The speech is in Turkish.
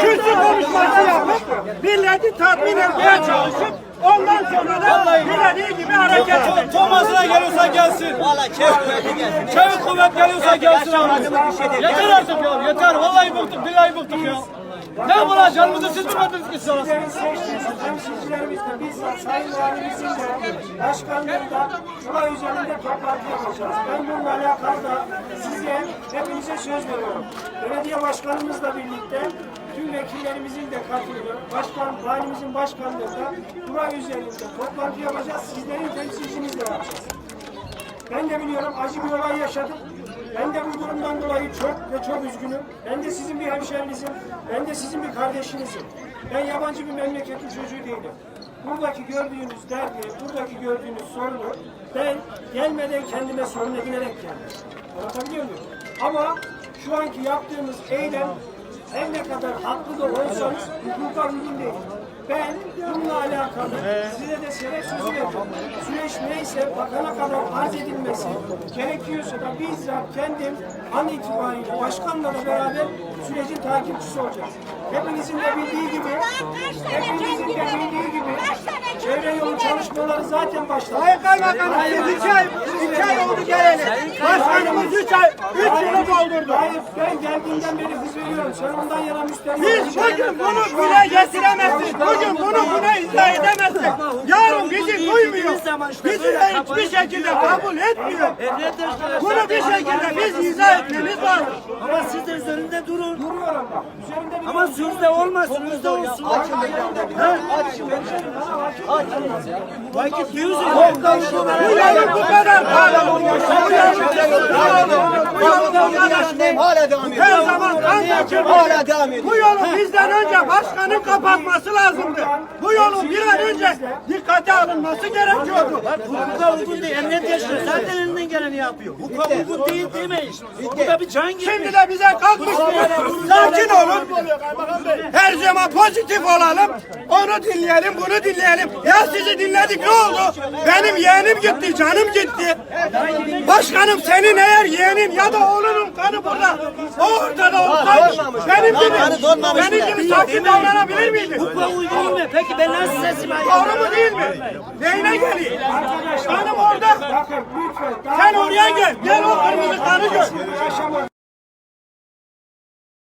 kürsü konuşması yapıp milleti tatmin etmeye çalışıp ondan sonra da dilediği gibi hareket edecek. Tomasına geliyorsa gelsin. Valla çevik kuvveti gelsin. Çevik kuvvet geliyorsa gelsin şey. Yeter artık ya yeter. Vallahi bıktık billahi bıktık ya. Ne bu lan canımızı siz mi verdiniz ki sana? Bizlerin seçtiğimiz temsilcilerimiz de bizzat Sayın Valimizin de başkanlığında Cuma üzerinde toplantı yapacağız. Ben bununla alakalı da size hepinize söz veriyorum. Belediye başkanımızla birlikte tüm vekillerimizin de katılıyor. Başkan, valimizin başkanlığında Cuma üzerinde toplantı yapacağız. Sizlerin temsilcinizle yapacağız. Ben de biliyorum acı bir olay yaşadım. Ben de bu durumdan dolayı çok ve çok üzgünüm. Ben de sizin bir hemşerinizim. Ben de sizin bir kardeşinizim. Ben yabancı bir memleketin çocuğu değilim. Buradaki gördüğünüz derdi, buradaki gördüğünüz sorunu ben gelmeden kendime sorun edinerek geldim. Anlatabiliyor muyum? Ama şu anki yaptığımız eylem her ne kadar haklı da olsanız hukuka uygun değil. Ben bununla alakalı size de sebep sözü veriyorum. Süreç neyse bakana kadar arz edilmesi gerekiyorsa da bizzat kendim an itibariyle başkanla da beraber sürecin takipçisi olacağız. Hepinizin de bildiği gibi, hepinizin de bildiği gibi çevre yolu çalışmaları zaten başladı. Sayın Kaymakamım siz iki ay, iki ay oldu geleli. Başkanımız üç ay, üç yılı doldurdu. Hayır ben geldiğinden beri hız veriyorum. Sen ondan yana müşteri Biz bugün bunu bile getiremezsek, bugün bunu buna izah edemezsek, yarın bizi duymuyor, bizi de hiçbir şekilde kabul etmiyor. Bunu bir şekilde biz izah etmemiz lazım. Ama siz de üzerinde durun. Duruyorum bak. Üzerinde Ama sözde olmasın, sözde olsun. Vakit diyorsun. Bu yolun bu kadar. Bu yolun bu yolun Hala devam ediyor. her zaman kan kaçırdı. Hala devam ediyor. Bu yolu bizden önce başkanın kapatması lazımdı. Bu yolun bir an önce dikkate alınması gerekiyordu. Hukuka uygun değil. Emniyet yaşıyor. Zaten elinden geleni yapıyor. Hukuka uygun değil demeyiz. Bu da bir can gibi. Şimdi de bize kalkmış sakin olun. Her zaman pozitif olalım. Onu dinleyelim, bunu dinleyelim. Ya sizi dinledik ne oldu? Benim yeğenim gitti, canım gitti. Başkanım senin eğer yeğenin ya da oğlunun kanı burada. O ortada olsaydı benim gibi, benim gibi sakin davranabilir miydin? Hukuka uygun mu? Peki ben nasıl sesimi Doğru mu değil mi? Neyine geleyim? Kanım orada. Sen oraya gel. Gel o kırmızı kanı gör.